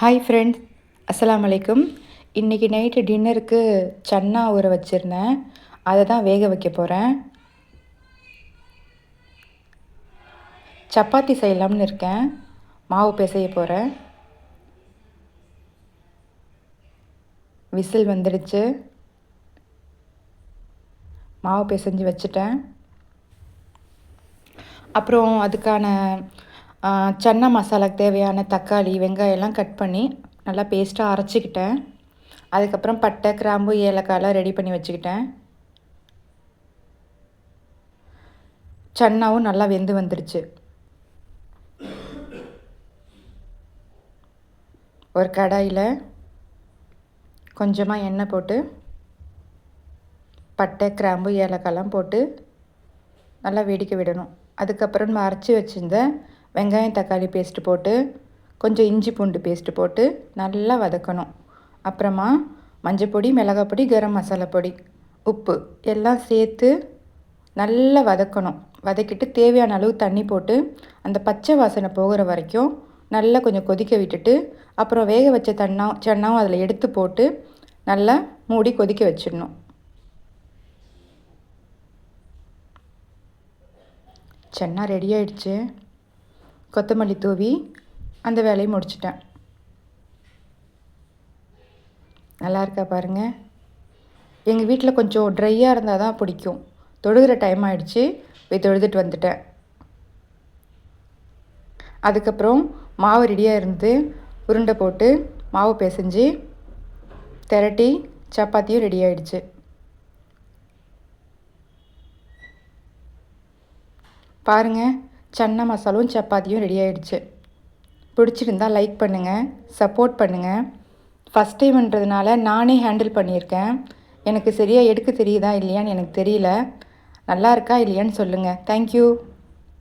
Hi friends அஸ்லாம் வலைக்கும் இன்றைக்கி நைட்டு டின்னருக்கு சன்னா ஊற வச்சுருந்தேன். அதை தான் வேக வைக்க போகிறேன் சப்பாத்தி செய்யலாம்னு இருக்கேன். மாவு பிசைய போகிறேன் விசில் வந்துடுச்சு. மாவு பிசைஞ்சு வச்சுட்டேன். அப்புறம் அதுக்கான சன்னா மசாலாக்கு தேவையான தக்காளி வெங்காயம் எல்லாம் கட் பண்ணி நல்லா பேஸ்ட்டாக அரைச்சிக்கிட்டேன். அதுக்கப்புறம் பட்டை கிராம்பு ஏலக்காயெலாம் ரெடி பண்ணி வச்சுக்கிட்டேன். சன்னாவும் நல்லா வெந்து வந்துருச்சு. ஒரு கடாயில் கொஞ்சமாக எண்ணெய் போட்டு பட்டை கிராம்பு ஏலக்காயெல்லாம் போட்டு நல்லா வெடிக்க விடணும். அதுக்கப்புறம் நம்ம அரைச்சி வச்சிருந்த வெங்காயம் தக்காளி பேஸ்ட்டு போட்டு கொஞ்சம் இஞ்சி பூண்டு பேஸ்ட்டு போட்டு நல்லா வதக்கணும். அப்புறமா மஞ்சப்பொடி மிளகாப்பொடி கரம் மசாலா பொடி உப்பு எல்லாம் சேர்த்து நல்லா வதக்கணும். வதக்கிட்டு தேவையான அளவு தண்ணி போட்டு அந்த பச்சை வாசனை போகிற வரைக்கும் நல்லா கொஞ்சம் கொதிக்க விட்டுட்டு அப்புறம் வேக வச்ச தன்னா சன்னாவும் அதில் எடுத்து போட்டு நல்லா மூடி கொதிக்க வச்சிடணும். சென்னா ரெடி ஆயிடுச்சு. கொத்தமல்லி தூவி அந்த வேலையை முடிச்சிட்டேன். நல்லா இருக்கா பாருங்க. எங்கள் வீட்டில் கொஞ்சம் ட்ரையாக இருந்தால் தான் பிடிக்கும். தொழுகிற டைம் ஆகிடுச்சு போய் தொழுதுட்டு வந்துட்டேன். அதுக்கப்புறம் மாவு ரெடியாக இருந்து உருண்டை போட்டு மாவு பிசைஞ்சு திரட்டி சப்பாத்தியும் ரெடி ஆகிடுச்சு பாருங்கள் சன்னா மசாலும் சப்பாத்தியும் ரெடி ஆயிடுச்சு. பிடிச்சிருந்தா லைக் பண்ணுங்கள் சப்போர்ட் பண்ணுங்கள் ஃபஸ்ட் டைம்ன்றதுனால நானே ஹேண்டில் பண்ணியிருக்கேன். எனக்கு சரியாக எடுக்க தெரியுதா இல்லையான்னு எனக்கு தெரியல. நல்லா இருக்கா இல்லையான்னு சொல்லுங்கள் தேங்க்யூ